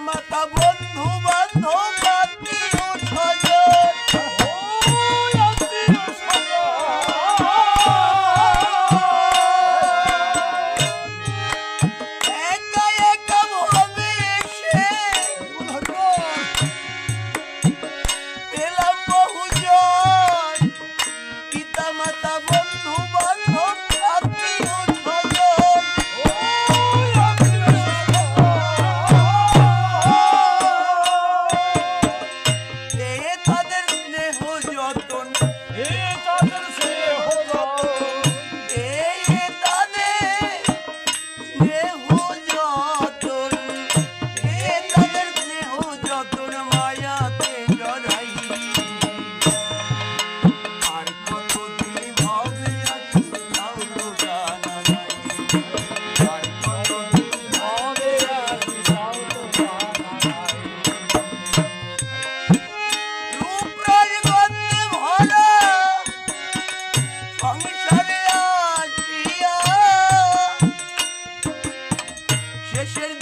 মাতা বন্ধু বান্ধব আসিয়া